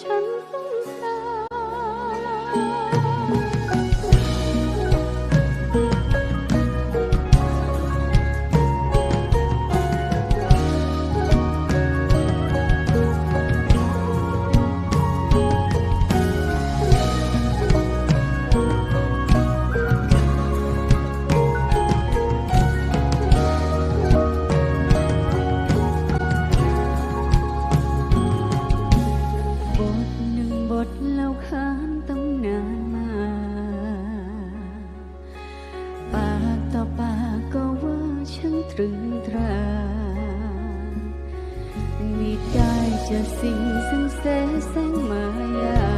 春风 ค้านตั้งนานมา ปากต่อปากก็ว่าฉันตรึงตรามีใจจะสิ่งซึ่งเสแสงมายา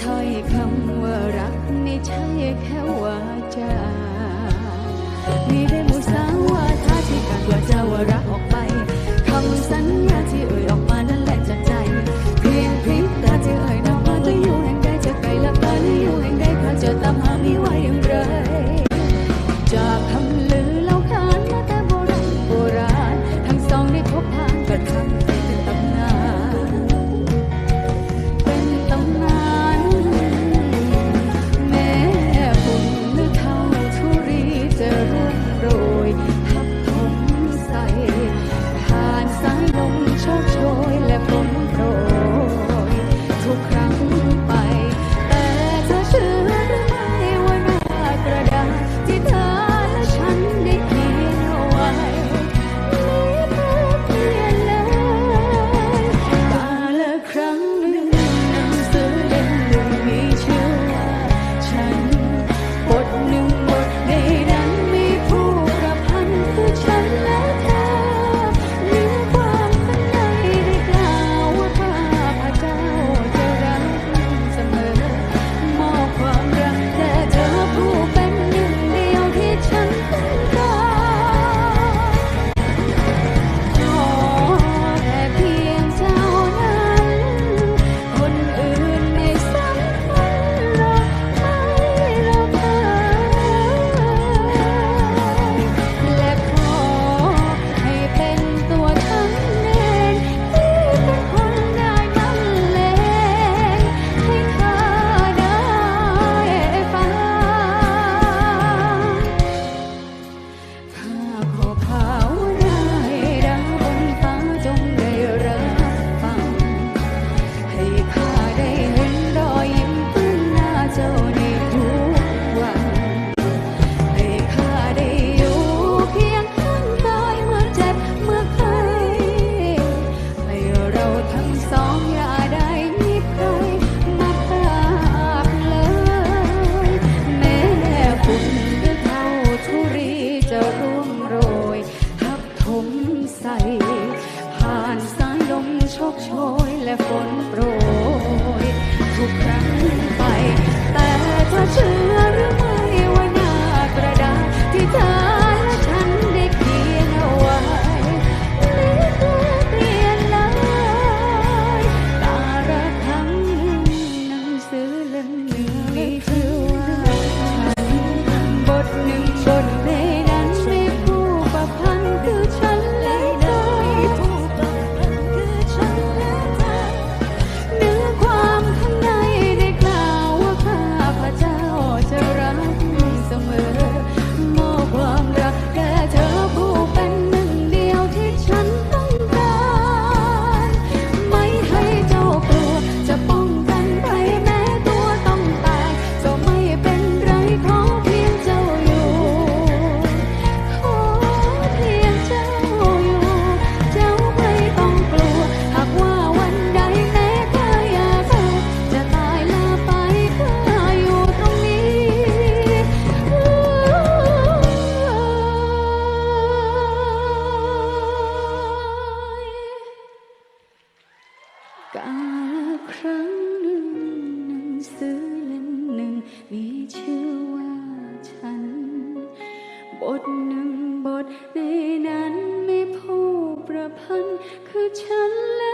ถ้อยคำว่ารักไม่ใช่แค่วาจามีได้มู่สาวาทาที่กัดว่าจะว่ารักออกไปคำสัญญาที่เอ่ยออก โชคโชยและฝน ชื่อว่าฉัน บทหนึ่งบทในนั้นไม่ผู้ประพันธ์คือฉันและ